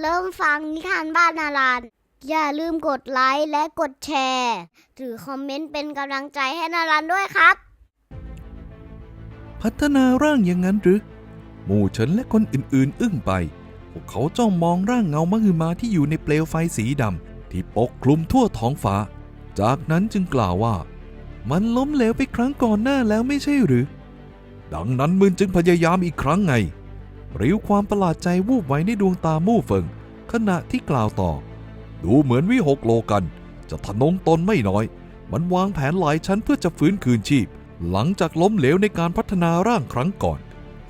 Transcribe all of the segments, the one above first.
เริ่มฟังนิทานบ้านนารันอย่าลืมกดไลค์และกดแชร์หรือคอมเมนต์เป็นกำลังใจให้นารันด้วยครับ พัฒนาร่างอย่างนั้นหรือ หมู่เฉินและคนอื่นๆ อึ้งไป พวกเขาจ้องมองร่างเงามหึมาที่อยู่ในเปลวไฟสีดำที่ปกคลุมทั่วท้องฟ้า จากนั้นจึงกล่าวว่า มันล้มเหลวไปครั้งก่อนหน้าแล้วไม่ใช่หรือ ดังนั้นมึงจึงพยายามอีกครั้งไง ริ้วความประหลาดใจวูบไว้ในดวงตามู่เฟิง ขณะที่กล่าวต่อ ดูเหมือนวิหกโลกัน จะทะนงตนไม่น้อย มันวางแผนหลายชั้นเพื่อจะฟื้นคืนชีพ หลังจากล้มเหลวในการพัฒนาร่างครั้งก่อน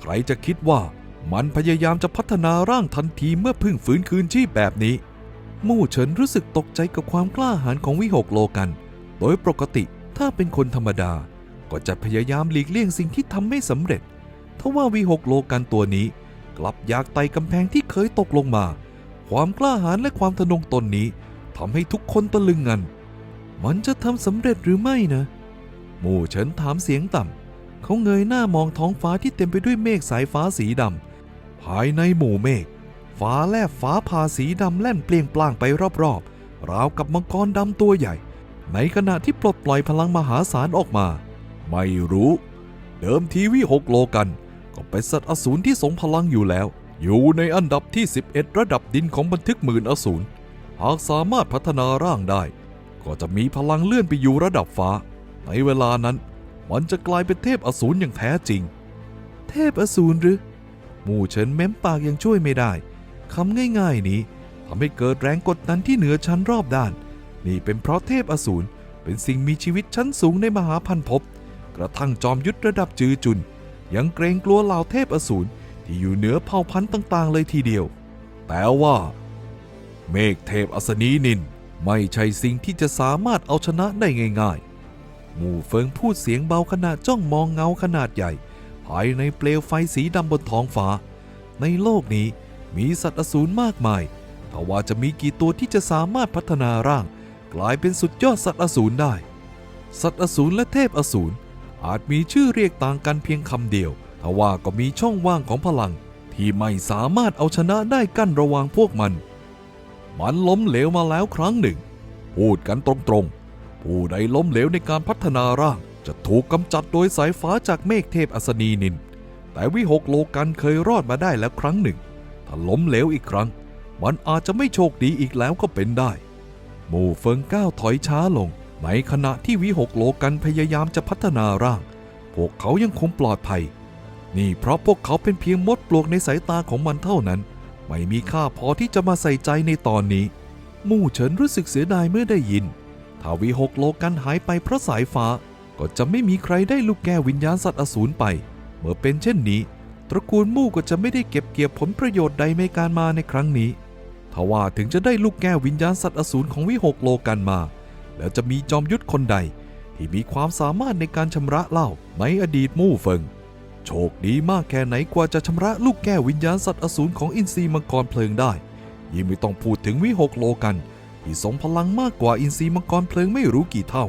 ใครจะคิดว่ามันพยายามจะพัฒนาร่างทันทีเมื่อเพิ่งฟื้นคืนชีพแบบนี้ มู่เฉินรู้สึกตกใจกับความกล้าหาญของวิหกโลกัน โดยปกติถ้าเป็นคนธรรมดา ก็จะพยายามหลีกเลี่ยงสิ่งที่ทำไม่สำเร็จทว่าวิหกโลกันตัวนี้ กลับอยากไต่กำแพงที่เคยตกลงมา ความกล้าหาญและความทะนงตนนี้ทำให้ทุกคนตะลึงงัน มันจะทำสำเร็จหรือไม่นะ หมู่เฉินถามเสียงต่ำ เขาเงยหน้ามองท้องฟ้าที่เต็มไปด้วยเมฆสายฟ้าสีดำ ภายในหมู่เมฆฟ้าแลบฟ้าผ่าสีดำแล่นเปลี่ยงปล่างไปรอบๆ ราวกับมังกรดำตัวใหญ่ ในขณะที่ปลดปล่อยพลังมหาศาลออกมา ไม่รู้ เดิมทีวิหกโลกัน ก็เป็นสัตว์อสูรที่ทรงพลังอยู่แล้ว อยู่ในอันดับที่ 11 ระดับดินของบันทึกหมื่นอสูร หากสามารถพัฒนาร่างได้ ก็จะมีพลังเลื่อนไปอยู่ระดับฟ้า ในเวลานั้น มันจะกลายเป็นเทพอสูรอย่างแท้จริง เทพอสูรหรือ หมู่เฉินเม้มปากยังช่วยไม่ได้คำง่ายๆนี้ทำให้เกิดแรงกดดันที่เหนือชั้นรอบด้าน นี่เป็นเพราะเทพอสูรเป็นสิ่งมีชีวิตชั้นสูงในมหาพันภพกระทั่งจอมยุทธระดับจือจุน ยังเกรงกลัวเหล่าเทพอสูรที่อยู่เหนือเผ่าพันธุ์ต่าง ๆ เลยทีเดียว แต่ว่า เมฆเทพอัศนีนินไม่ใช่สิ่งที่จะสามารถเอาชนะได้ง่าย ๆ หมู่เฟิงพูดเสียงเบาขณะจ้องมองเงาขนาดใหญ่ ภายในเปลวไฟสีดำบนท้องฟ้า ในโลกนี้มีสัตว์อสูรมากมายแต่ว่าจะมีกี่ตัวที่จะสามารถพัฒนาร่าง กลายเป็นสุดยอดสัตว์อสูรได้ สัตว์อสูรและเทพอสูร อาจมีชื่อเรียกต่างกันเพียงคำเดียวทว่าก็มีช่องว่างของพลัง ที่ไม่สามารถเอาชนะได้กั้นระหว่างพวกมัน มันล้มเหลวมาแล้วครั้งหนึ่ง พูดกันตรงๆ ผู้ใดล้มเหลวในการพัฒนาร่าง จะถูกกำจัดโดยสายฟ้าจากเมฆเทพอัศนีนิน แต่วิหกโลกันเคยรอดมาได้แล้วครั้งหนึ่ง ถ้าล้มเหลวอีกครั้ง มันอาจจะไม่โชคดีอีกแล้วก็เป็นได้ หมู่เฟิงก้าวถอยช้าลง ในขณะที่วิหกโลกันพยายามจะพัฒนาร่าง พวกเขายังคงปลอดภัย นี่เพราะพวกเขาเป็นเพียงมดปลวกในสายตาของมันเท่านั้น ไม่มีค่าพอที่จะมาใส่ใจในตอนนี้ มู่เฉินรู้สึกเสียดายเมื่อได้ยิน ถ้าวิหกโลกันหายไปเพราะสายฟ้า ก็จะไม่มีใครได้ลูกแก้ววิญญาณสัตว์อสูรไป เมื่อเป็นเช่นนี้ ตระกูลมู่ก็จะไม่ได้เก็บเกี่ยวผลประโยชน์ใดในการมาในครั้งนี้ทว่าถึงจะได้ลูกแก้ววิญญาณสัตว์อสูรของวิหกโลกันมา แล้วจะมีจอมยุทธคนใด ที่มีความสามารถในการชำระเล้าในอดีตมู่เฟิง โชคดีมากแค่ไหนกว่าจะชำระลูกแก้ววิญญาณสัตว์อสูรของอินทรีมังกรเพลิงได้ ยิ่งไม่ต้องพูดถึงวิหกโลกัน ที่ทรงพลังมากกว่าอินทรีมังกรเพลิงไม่รู้กี่เท่า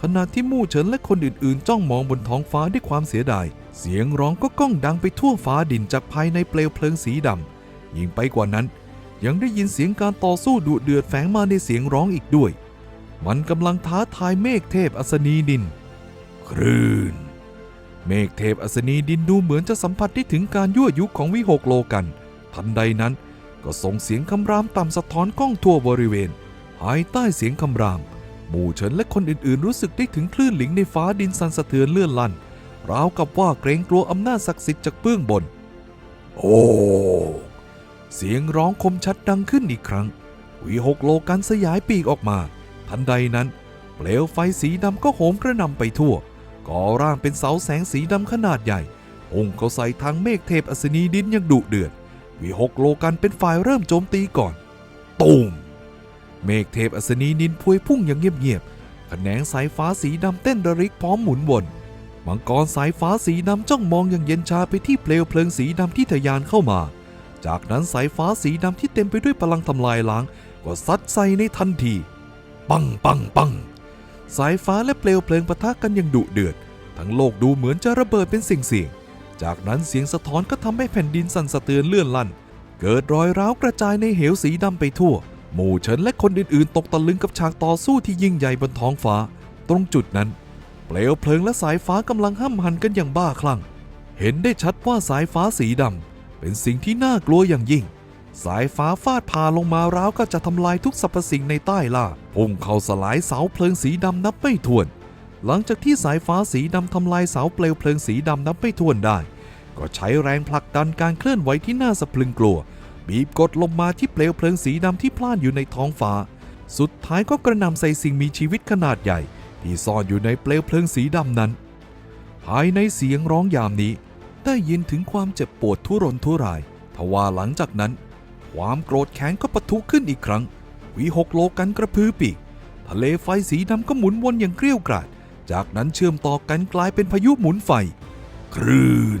ขณะที่มู่เฉินและคนอื่นๆ จ้องมองบนท้องฟ้าด้วยความเสียดาย เสียงร้องก็ก้องดังไปทั่วฟ้าดินจากภายในเปลวเพลิงสีดำยิ่งไปกว่านั้นยังได้ยินเสียงการต่อสู้ดุเดือดแฝงมาในเสียงร้องอีกด้วย มันกำลังท้าทายเมฆเทพอัศนีดิน คลื่น เมฆเทพอัศนีดินดูเหมือนจะสัมผัสได้ถึงการยั่วยุของวิหกโลกัน ทันใดนั้นก็ส่งเสียงคำรามต่ำสะท้อนก้องทั่วบริเวณ ภายใต้เสียงคำราม หมู่เฉินและคนอื่นๆ รู้สึกได้ถึงคลื่นหลิงในฟ้าดินสั่นสะเทือนเลื่อนลั่น ราวกับว่าเกรงกลัวอำนาจศักดิ์สิทธิ์จากเบื้องบน โอ้ เสียงร้องคมชัดดังขึ้นอีกครั้ง วิหกโลกันสยายปีกออกมา ทันใดนั้น เปลวไฟสีดำก็โหมกระหน่ำไปทั่ว ก่อร่างเป็นเสาแสงสีดำขนาดใหญ่พุ่งเข้าใส่ทางเมฆเทพอัศนีดินอย่างดุเดือด วิหกโลกันเป็นฝ่ายเริ่มโจมตีก่อนตูมเมฆเทพอัศนีนินพวยพุ่งอย่างเงียบๆแขนงสายฟ้าสีดำเต้นระริกพร้อมหมุนวนมังกรสายฟ้าสีดำจ้องมองอย่างเย็นชาไปที่เปลวเพลิงสีดำที่ทะยานเข้ามา จากนั้นสายฟ้าสีดำที่เต็มไปด้วยพลังทำลายล้าง ก็ซัดใส่ในทันที ปังปังปังสายฟ้าและเปลวเพลิงปะทะกันอย่างดุเดือด ทั้งโลกดูเหมือนจะระเบิดเป็นสิ่งเสียงๆจากนั้นเสียงสะท้อนก็ทำให้แผ่นดินสั่นสะเทือนเลื่อนลั่น เกิดรอยร้าวกระจายในเหวสีดำไปทั่ว หมู่เฉินและคนอื่นๆ ตกตะลึงกับฉากต่อสู้ที่ยิ่งใหญ่บนท้องฟ้า ตรงจุดนั้น เปลวเพลิงและสายฟ้ากำลังห้ำหันกันอย่างบ้าคลั่ง เห็นได้ชัดว่าสายฟ้าสีดำเป็นสิ่งที่น่ากลัวอย่างยิ่ง สายฟ้าฟาดพาลงมาราวก็จะทำลายทุกสรรพสิ่งในใต้ล่าพุ่งเข้าสลายเสาเพลิงสีดำนับไม่ถ้วน หลังจากที่สายฟ้าสีดำทำลายเสาเปลวเพลิงสีดำนับไม่ถ้วนได้ ก็ใช้แรงผลักดันการเคลื่อนไหวที่น่าสะพรึงกลัว บีบกดลงมาที่เปลวเพลิงสีดำที่พล่านอยู่ในท้องฟ้า สุดท้ายก็กระนำใส่สิ่งมีชีวิตขนาดใหญ่ ที่ซ่อนอยู่ในเปลวเพลิงสีดำนั้น ภายในเสียงร้องยามนี้ ได้ยินถึงความเจ็บปวดทุรนทุรายทว่าหลังจากนั้น ความโกรธแค้นก็ปะทุขึ้นอีกครั้งวิหกโลกันกระพือปีก ทะเลไฟสีดำก็หมุนวนอย่างเกลี้ยวกราดจากนั้นเชื่อมต่อกันกลายเป็นพายุหมุนไฟ คลื่น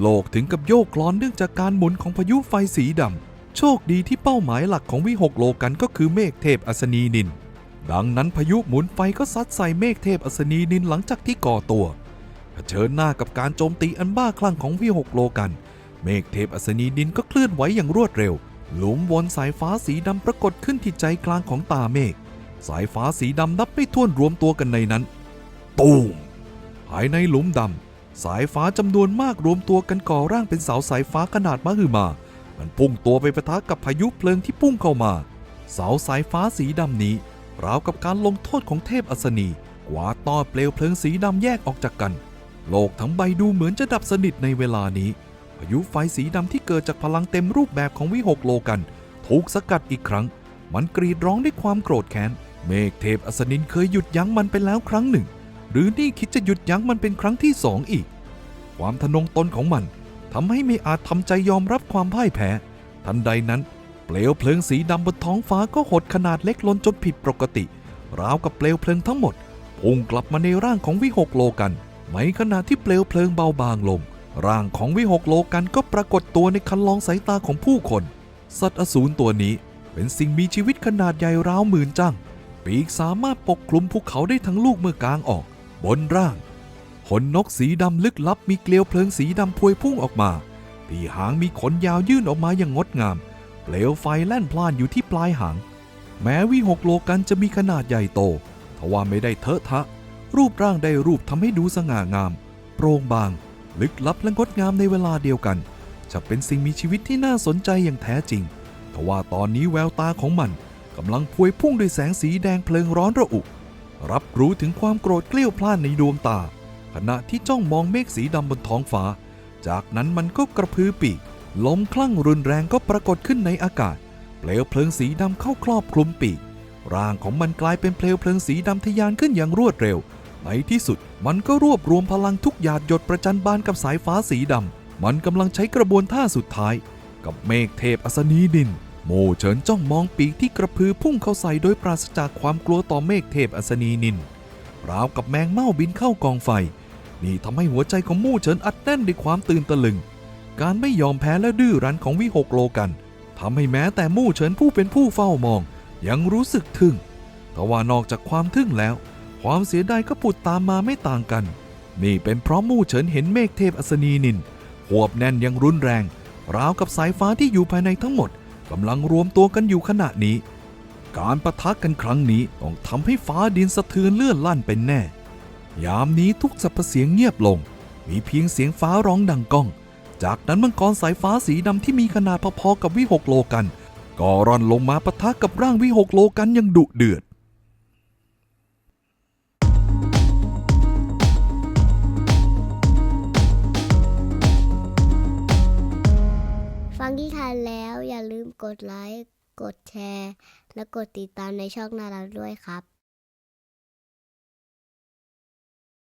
โลกถึงกับโยกคลอนเนื่องจากการหมุนของพายุไฟสีดำ โชคดีที่เป้าหมายหลักของวิหกโลกันก็คือเมฆเทพอัศนีนิน ดังนั้นพายุหมุนไฟก็ซัดใส่เมฆเทพอัศนีนินหลังจากที่ก่อตัวเผชิญหน้ากับการโจมตีอันบ้าคลั่งของวิหกโลกัน เมฆเทพอัศนีดินก็เคลื่อนไหวอย่างรวดเร็ว หลุมวนสายฟ้าสีดำปรากฏขึ้นที่ใจกลางของตาเมฆสายฟ้าสีดำนับไม่ถ้วนรวมตัวกันในนั้น ตูมภายในหลุมดำสายฟ้าจำนวนมากรวมตัวกันก่อร่างเป็นเสาสายฟ้าขนาดมหึมา มันพุ่งตัวไปปะทะกับพายุเพลิงที่พุ่งเข้ามา เสาสายฟ้าสีดำนี้ราวกับการลงโทษของเทพอัศนีกวาดต้อเปลวเพลิงสีดำแยกออกจากกัน โลกทั้งใบดูเหมือนจะดับสนิทในเวลานี้ พายุไฟสีดำที่เกิดจากพลังเต็มรูปแบบของวิหกโลกัน ถูกสกัดอีกครั้ง มันกรีดร้องด้วยความโกรธแค้น เมฆเทพอัศนินเคยหยุดยั้งมันไปแล้วครั้งหนึ่ง หรือนี่คิดจะหยุดยั้งมันเป็นครั้งที่สองอีก ความทะนงตนของมันทำให้ไม่อาจทำใจยอมรับความพ่ายแพ้ ทันใดนั้น เปลวเพลิงสีดำบนท้องฟ้าก็หดขนาดเล็กลงจนผิดปกติ ราวกับเปลวเพลิงทั้งหมดพุ่งกลับมาในร่างของวิหกโลกันในขณะที่เปลวเพลิงเบาบางลง ร่างของวิหกโลกันก็ปรากฏตัวในคันลองสายตาของผู้คน สัตว์อสูรตัวนี้เป็นสิ่งมีชีวิตขนาดใหญ่ราวหมื่นจัง ปีกสามารถปกคลุมภูเขาได้ทั้งลูกเมื่อกลางออก บนร่างขนนกสีดำลึกลับมีเกลียวเพลิงสีดำพวยพุ่งออกมา ที่หางมีขนยาวยื่นออกมาอย่างงดงาม เปลวไฟแล่นพล่านอยู่ที่ปลายหาง แม้วิหกโลกันจะมีขนาดใหญ่โตทว่าไม่ได้เทอะทะ รูปร่างได้รูปทำให้ดูสง่างาม โปร่งบาง ลึกลับและงดงามในเวลาเดียวกัน จะเป็นสิ่งมีชีวิตที่น่าสนใจอย่างแท้จริงทว่าตอนนี้แววตาของมันกำลังพวยพุ่งด้วยแสงสีแดงเพลิงร้อนระอุ รับรู้ถึงความโกรธเกลี้ยวพล่านในดวงตา ขณะที่จ้องมองเมฆสีดำบนท้องฟ้า จากนั้นมันก็กระพือปีกลมคลั่งรุนแรงก็ปรากฏขึ้นในอากาศ เปลวเพลิงสีดำเข้าครอบคลุมปีก ร่างของมันกลายเป็นเปลวเพลิงสีดำทะยานขึ้นอย่างรวดเร็ว ในที่สุดมันก็รวบรวมพลังทุกหยาดหยดประจันบานกับสายฟ้าสีดำ มันกำลังใช้กระบวนท่าสุดท้าย กับเมฆเทพอัศนีดิน โมเฉินจ้องมองปีกที่กระพือพุ่งเข้าใส่โดยปราศจากความกลัวต่อเมฆเทพอัศนีนิน ราวกับแมงเม่าบินเข้ากองไฟ นี่ทำให้หัวใจของมู่เฉินอัดแน่นด้วยความตื่นตะลึง การไม่ยอมแพ้และดื้อรั้นของวิหกโลกันทำให้แม้แต่มู่เฉินผู้เป็นผู้เฝ้ามอง ยังรู้สึกทึ่งแต่ว่านอกจากความทึ่งแล้ว ความเสียดายก็ผุดตามมาไม่ต่างกัน นี่เป็นเพราะมู่เฉินเห็นเมฆเทพอัศนีนินหวบแน่นยังรุนแรง ราวกับสายฟ้าที่อยู่ภายในทั้งหมดกำลังรวมตัวกันอยู่ขณะนี้ การประทะกันครั้งนี้ต้องทำให้ฟ้าดินสะเทือนเลื่อนลั่นเป็นแน่ ยามนี้ทุกสรรพเสียงเงียบลง มีเพียงเสียงฟ้าร้องดังก้อง จากนั้นมังกรสายฟ้าสีดำที่มีขนาดพอๆกับวิหกโลกัน ก็ร่อนลงมาปะทะกับร่างวิหกโลกันอย่างดุเดือด ที่ทานแล้วอย่าลืมกดไลค์ กดแชร์ และกดติดตามในช่องนาราด้วยครับ